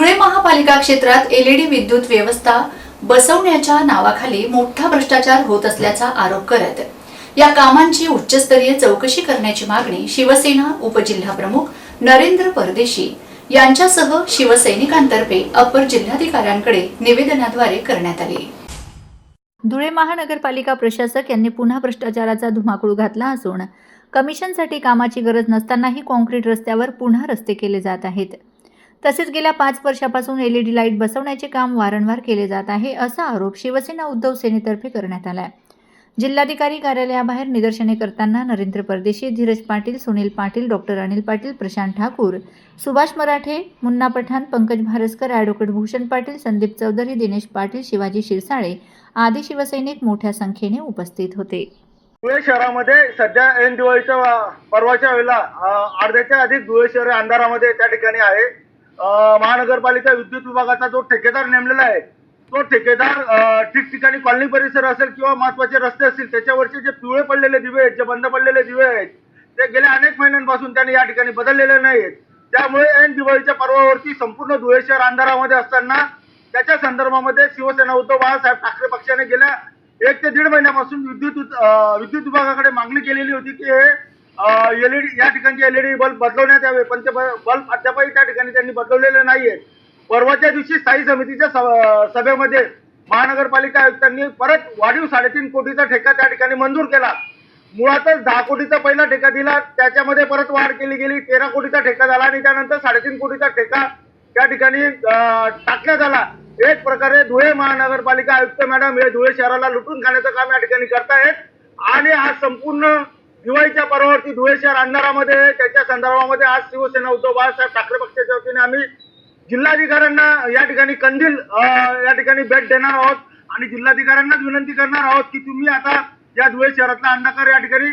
धुळे महापालिका क्षेत्रात एलईडी विद्युत व्यवस्था बसवण्याच्या नावाखाली मोठा भ्रष्टाचार होत असल्याचा आरोप करत या कामांची उच्चस्तरीय चौकशी करण्याची मागणी शिवसेना उपजिल्हाप्रमुख नरेंद्र परदेशी यांच्यासह शिवसैनिकांतर्फे अपर जिल्हाधिकाऱ्यांकडे निवेदनाद्वारे करण्यात आली. धुळे महानगरपालिका प्रशासक यांनी पुन्हा भ्रष्टाचाराचा धुमाकूळ घातला असून कमिशनसाठी कामाची गरज नसतानाही कॉन्क्रीट रस्त्यावर पुन्हा रस्ते केले जात आहेत. तसेच गेल्या पाच वर्षापासून एलईडी लाइट बसवण्याचे काम वारंवार केले जात आहे असा आरोप शिवसेना उद्धव सेनेतर्फे करण्यात आला आहे जिल्हाधिकारी कार्यालयाबाहेर निदर्शने करताना नरेंद्र परदेशी धीरज पाटील सुनील पाटील डॉक्टर अनिल पाटील प्रशांत ठाकूर सुभाष मराठे मुन्ना पठाण पंकज भारसकर ॲडव्होकेट भूषण पाटील संदीप चौधरी दिनेश पाटील शिवाजी शिरसाळे आदी शिवसैनिक मोठ्या संख्येने उपस्थित होते. धुळे शहरामध्ये सध्या ऐन दिवाळीच्या पर्वाच्या वेळेला अर्ध्याच्या अधिक धुळे शहर अंधारामध्ये त्या ठिकाणी आहे. महानगरपालिका विद्युत विभागाचा जो ठेकेदार नेमलेला आहे तो ठेकेदार ठिकठिकाणी कॉलनी परिसर असेल किंवा महत्त्वाचे रस्ते असतील त्याच्यावरचे जे पिवळे पडलेले दिवे आहेत जे बंद पडलेले दिवे आहेत ते गेल्या अनेक महिन्यांपासून त्यांनी या ठिकाणी बदललेले नाहीत त्यामुळे ऐन दिवाळीच्या पर्वावरती संपूर्ण धुळे शहर अंधारामध्ये असताना त्याच्या संदर्भामध्ये शिवसेना उद्धव बाळासाहेब ठाकरे पक्षाने गेल्या एक ते दीड महिन्यापासून विद्युत विद्युत विभागाकडे मागणी केलेली होती की हे एलईडी या ठिकाणचे एलईडी बल्ब बदलवण्यात यावे. पण ते बल्ब अद्यापही त्या ठिकाणी त्यांनी बदलवलेले नाहीयेत. परवाच्या दिवशी स्थायी समितीच्या सभेमध्ये महानगरपालिका आयुक्तांनी परत वाढीव साडेतीन कोटीचा ठेका त्या ठिकाणी मंजूर केला. मुळातच दहा कोटीचा पहिला ठेका दिला त्याच्यामध्ये परत वाढ केली गेली तेरा कोटीचा ठेका झाला आणि त्यानंतर साडेतीन कोटीचा ठेका त्या ठिकाणी टाकण्यात आला. एक प्रकारे धुळे महानगरपालिका आयुक्त मॅडम हे धुळे शहराला लुटून खाण्याचं काम या ठिकाणी करतायत आणि आज संपूर्ण दिवाळीच्या पर्वावरती धुळे शहर अंधारामध्ये त्याच्या संदर्भामध्ये आज शिवसेना उद्धव बाळासाहेब ठाकरे पक्षाच्या वतीने आम्ही जिल्हाधिकाऱ्यांना या ठिकाणी कंदील या ठिकाणी भेट देणार आहोत आणि जिल्हाधिकाऱ्यांनाच विनंती करणार आहोत की तुम्ही आता या धुळे शहरातला अंधकार या ठिकाणी